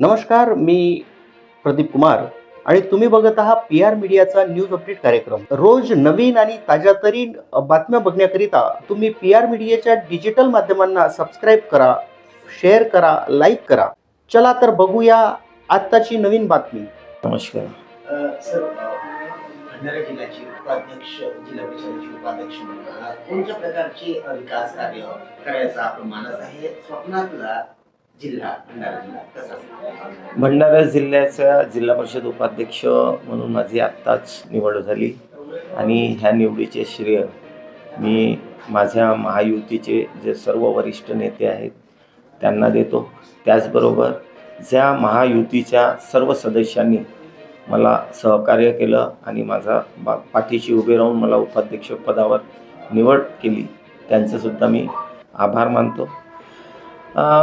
नमस्कार मी प्रदीप कुमार आणि तुम्ही बघत आहात पी आर मीडियाचा न्यूज अपडेट कार्यक्रम. रोज नवीन आणि ताज्या तरीन बातम्या बघण्याकरिता तुम्ही पी आर मीडियाच्या डिजिटल माध्यमांना सबस्क्राईब करा शेअर करा लाईक करा. चला तर बघूया आत्ताची नवीन बातमी. नमस्कार. सर भंडारा जिल्ह्याचे उपाध्यक्ष जिल्हा परिषदेचे उपाध्यक्ष म्हणून कोणत्या प्रकारचे विकास कार्य करायचा आपण मानस आहे? स्वप्नातला जिल्हा भंडारा जिल्हा भंडारा जिल्ह्याचा जिल्हा परिषद उपाध्यक्ष म्हणून माझी आत्ताच निवड झाली आणि ह्या निवडीचे श्रेय मी माझ्या महायुतीचे जे सर्व वरिष्ठ नेते आहेत त्यांना देतो. त्याचबरोबर ज्या महायुतीच्या सर्व सदस्यांनी मला सहकार्य केलं आणि माझा बा पाठीशी उभे राहून मला उपाध्यक्ष पदावर निवड केली त्यांचंसुद्धा मी आभार मानतो.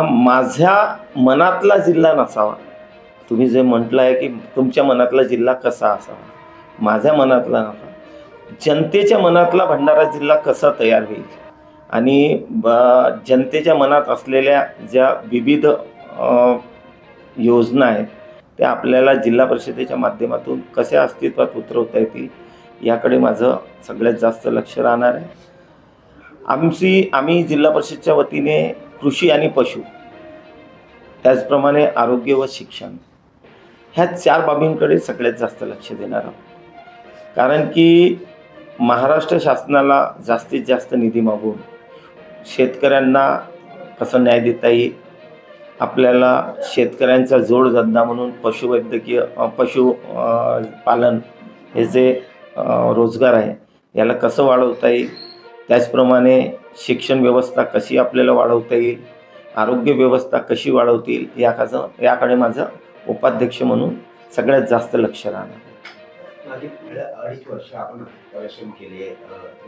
माझ्या मनातला जिल्हा नसावा. तुम्ही जे म्हटलं आहे की तुमच्या मनातला जिल्हा कसा असावा? माझ्या मनातला नका जनतेच्या मनातला भंडारा जिल्हा कसा तयार होईल? आणि ब- जनतेच्या मनात असलेल्या ज्या विविध योजना आहेत त्या आपल्याला जिल्हा परिषदेच्या माध्यमातून कशा अस्तित्वात उतरवता येतील याकडे माझं सगळ्यात जास्त लक्ष राहणार आहे. आमची आम्ही जिल्हा परिषदच्या वतीने कृषी आणि पशु त्याचप्रमाणे आरोग्य व शिक्षण ह्या चार बाबींकडे सगळ्यात जास्त लक्ष देणार आहोत. कारण की महाराष्ट्र शासनाला जास्तीत जास्त निधी मागून शेतकऱ्यांना कसं न्याय देता येईल? आपल्याला शेतकऱ्यांचा जोडधंदा म्हणून पशुवैद्यकीय पशु पालन हे जे रोजगार आहे याला कसं वाढवता येईल? त्याचप्रमाणे शिक्षण व्यवस्था कशी आपल्याला वाढवता येईल आरोग्य व्यवस्था कशी वाढवता येईल याकाचं याकडे माझं उपाध्यक्ष म्हणून सगळ्यात जास्त लक्ष राहणार अडीच वर्ष आपण परिश्रम केले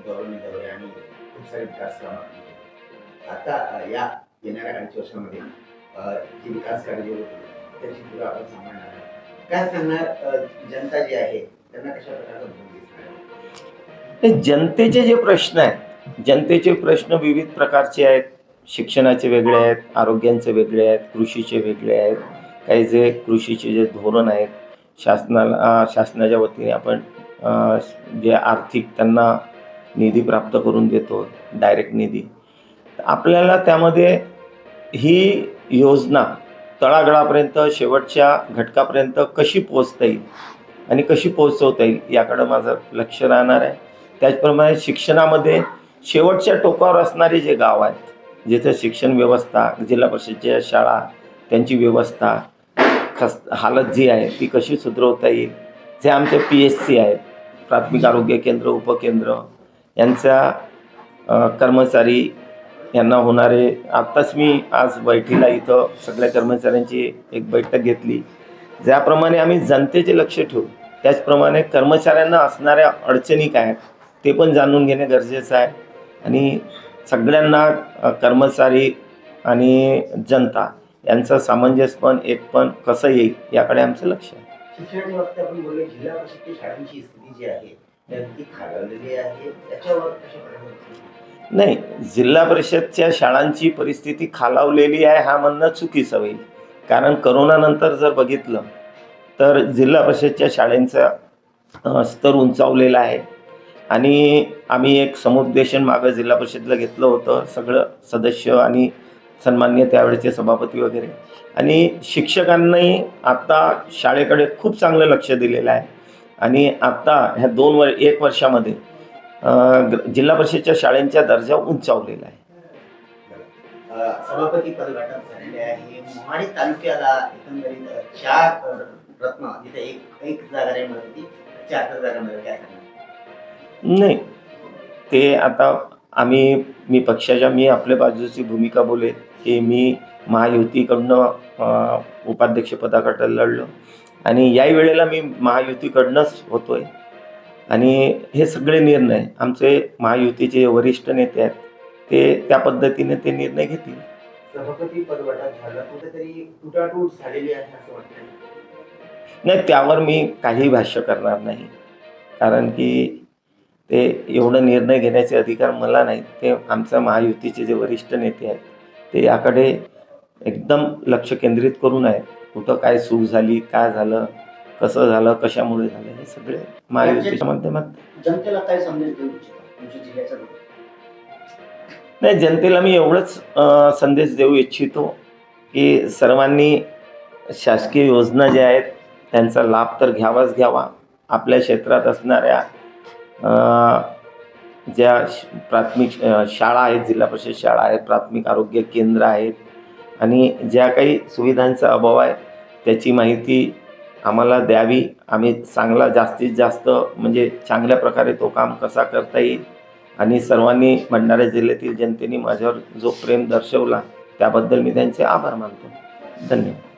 दौरे दौरे आणि खूप सारे विकास कामं. आता या येणाऱ्या अडीच वर्षामध्ये जी विकास कार्य त्याची पुढे आपण आहोत. काय सांगणार जनता जी आहे त्यांना कशा प्रकारचा जनतेचे जे प्रश्न आहेत जनतेचे प्रश्न विविध प्रकारचे आहेत. शिक्षणाचे वेगळे आहेत आरोग्यांचे वेगळे आहेत कृषीचे वेगळे आहेत. काही जे कृषीचे जे धोरण आहेत शासनाला शासनाच्या वतीने आपण जे आर्थिक त्यांना निधी प्राप्त करून देतो डायरेक्ट निधी. आपल्याला त्यामध्ये ही योजना तळागळापर्यंत शेवटच्या घटकापर्यंत कशी पोचता येईल आणि कशी पोचवता येईल याकडं माझं लक्ष राहणार आहे. त्याचप्रमाणे शिक्षणामध्ये शेवटच्या टोकावर असणारे जे गाव आहेत जिथं शिक्षण व्यवस्था जिल्हा परिषदच्या शाळा त्यांची व्यवस्था खस हालत जी आहे ती कशी सुधरवता येईल? जे आमचे पी एच सी आहेत प्राथमिक आरोग्य केंद्र उपकेंद्र यांचा कर्मचारी यांना होणारे आत्ताच मी आज बैठीला इथं सगळ्या कर्मचाऱ्यांची एक बैठक घेतली. ज्याप्रमाणे आम्ही जनतेचे लक्ष ठेवू त्याचप्रमाणे कर्मचाऱ्यांना असणाऱ्या अडचणी काय आहेत ते पण जाणून घेणे गरजेचं आहे. आणि सगळ्यांना कर्मचारी आणि जनता यांचं सामंजस्यपण एकपण कसं येईल याकडे आमचं लक्ष आहे. शिक्षणाच्या बाबतीत आपण बोललो जिल्हा परिषदच्या शाळांची स्थिती जी आहे त्या ती खालावलेली आहे. त्याच्यावर कशा प्रकारे नाही जिल्हा परिषदच्या शाळांची परिस्थिती खालावलेली आहे हा म्हणणं चुकीचं होईल. कारण करोनानंतर जर बघितलं तर जिल्हा परिषदच्या शाळेंचा स्तर उंचावलेला आहे. आणि आम्ही एक समुपदेशन मागं जिल्हा परिषदला घेतलं होतं. सगळं सदस्य आणि सन्मान्य त्यावेळेचे सभापती वगैरे. आणि शिक्षकांनाही आता शाळेकडे खूप चांगलं लक्ष दिलेलं आहे. आणि आत्ता ह्या दोन वर एक वर्षामध्ये जिल्हा परिषदच्या शाळेंचा दर्जा उंचावलेला आहे. सभापती पद वाटप झालेले आहे. मोहाडी तालुक्याला एकंदरीत चार रत्न जिथे एक एक जागा चार जागा नाही ते आता आम्ही मी पक्षाच्या मी आपल्या बाजूची भूमिका बोलेन की मी महायुतीकडनं उपाध्यक्षपदाकडं लढलो. आणि याही वेळेला मी महायुतीकडनंच होतो आहे आणि हे सगळे निर्णय आमचे महायुतीचे वरिष्ठ नेते आहेत ते त्या पद्धतीने ते निर्णय घेतील. नाही त्यावर मी काही भाष्य करणार नाही. कारण की ते एवढं निर्णय घेण्याचे अधिकार मला नाहीत. ते आमच्या महायुतीचे जे वरिष्ठ नेते आहेत ते याकडे एकदम लक्ष केंद्रित करून आहेत. कुठं काय चूक झाली काय झालं कसं झालं कशामुळे झालं हे सगळे महायुतीच्या माध्यमात जनतेला काय संदेश देऊ? नाही जनतेला मी एवढंच संदेश देऊ इच्छितो की सर्वांनी शासकीय योजना ज्या आहेत त्यांचा लाभ तर घ्यावाच घ्यावा. आपल्या क्षेत्रात असणाऱ्या ज्या श- प्राथमिक शाळा आहेत जिल्हा परिषद शाळा आहेत प्राथमिक आरोग्य केंद्र आहेत आणि ज्या काही सुविधांचा अभाव आहे त्याची माहिती आम्हाला द्यावी. आम्ही चांगला जास्तीत जास्त म्हणजे चांगल्या प्रकारे तो काम कसा करता येईल आणि सर्वांनी भंडारा जिल्ह्यातील जनतेने माझ्यावर जो प्रेम दर्शवला त्याबद्दल मी त्यांचे आभार मानतो. धन्यवाद.